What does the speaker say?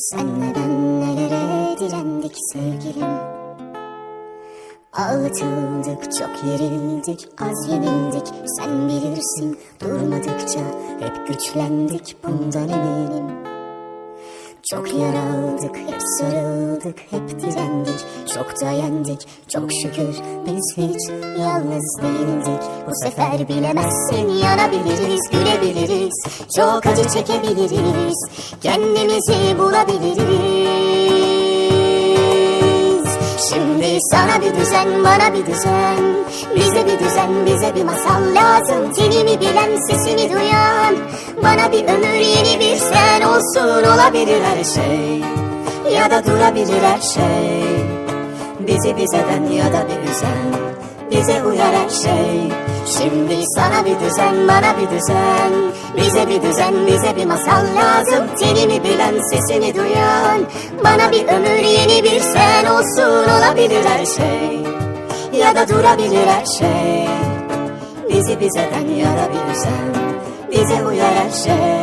Senle ben nelere direndik sevgilim? Ağlatıldık çok yerildik az yenildik. Sen bilirsin durmadıkça hep güçlendik bundan eminim. Çok yaraldık, hep sarıldık, hep direndik. Çok da yendik, çok şükür biz hiç yalnız değildik. Bu sefer bilemezsin yanabiliriz, gülebiliriz Çok acı çekebiliriz, kendimizi bulabiliriz. Şimdi sana bir düzen, bana bir düzen. Bize bir düzen, bize bir masal lazım. Tenimi bilen, sesimi duyan. Bana bir ömür, yeni bir sen olsun Olabilir her şey. Ya da durabilir her şey. Bizi bizeden ya da bir düzen Bize uyar her şey. Şimdi sana bir düzen, bana bir düzen. Bize bir düzen, bize bir masal lazım. Tenimi bilen, sesimi duyan. Bana bir ömür, yeni bir sen olsun Olabilir her şey. Ya da durabilir her şey. Bizi bizeden ya da bir düzen Bize uyar her şey